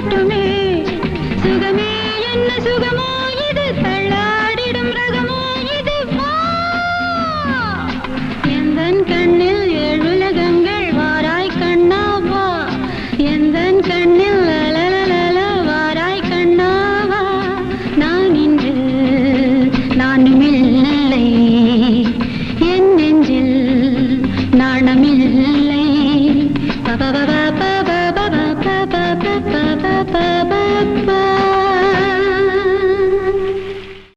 மட்டுமே சுகமே என்ன சுகமோ?